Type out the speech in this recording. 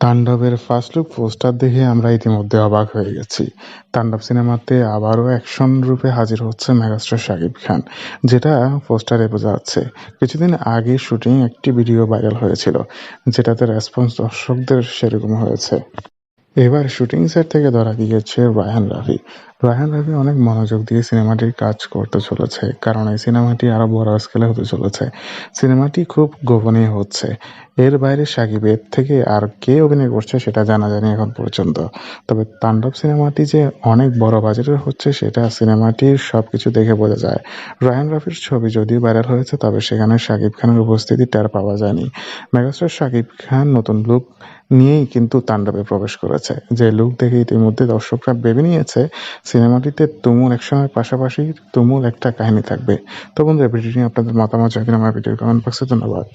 তাণ্ডবের first look poster দেখে আমরা ইতিমধ্যে অবাক হয়ে গেছি। তাণ্ডব সিনেমাতে আবারও অ্যাকশন রূপে হাজির হচ্ছে মেগাস্টার শাকিব খান, যেটা পোস্টারে বোঝা যাচ্ছে। কিছুদিন আগে শুটিং একটি ভিডিও ভাইরাল হয়েছিল, যেটাতে রেসপন্স দর্শকদের সেরকম হয়েছে। এবার শুটিং সেট থেকে ধরা দিয়েছে রায়হান রাফি রায়হান রাফি অনেক মনোযোগ দিয়ে সিনেমাটির কাজ করতে চলেছে, কারণ এই সিনেমাটি আরও বড় স্কেলে হতে চলেছে। সিনেমাটি খুব গোপনীয় হচ্ছে। এর বাইরে সাকিবের থেকে আর কে অভিনয় করছে সেটা জানা যায়নি এখন পর্যন্ত। তবে তাণ্ডব সিনেমাটি যে অনেক বড় বাজেটের হচ্ছে সেটা সিনেমাটির সবকিছু দেখে বোঝা যায়। রায়ান রাফির ছবি যদিও ভাইরাল হয়েছে, তবে সেখানে শাকিব খানের উপস্থিতি টের পাওয়া যায়নি। মেগাস্টার শাকিব খান নতুন লুক নিয়েই কিন্তু তাণ্ডবে প্রবেশ করেছে। যে লুক দেখে ইতিমধ্যে দর্শকরা ভেবে নিয়েছে, সিনেমাটিতে তুমুল অ্যাকশনের পাশাপাশি তুমুল একটা কাহিনী থাকবে। তো বন্ধুরা ভিডিওটি আপনাদের মতামত জানিয়ে আমার ভিডিও কমেন্ট বক্সে ধন্যবাদ।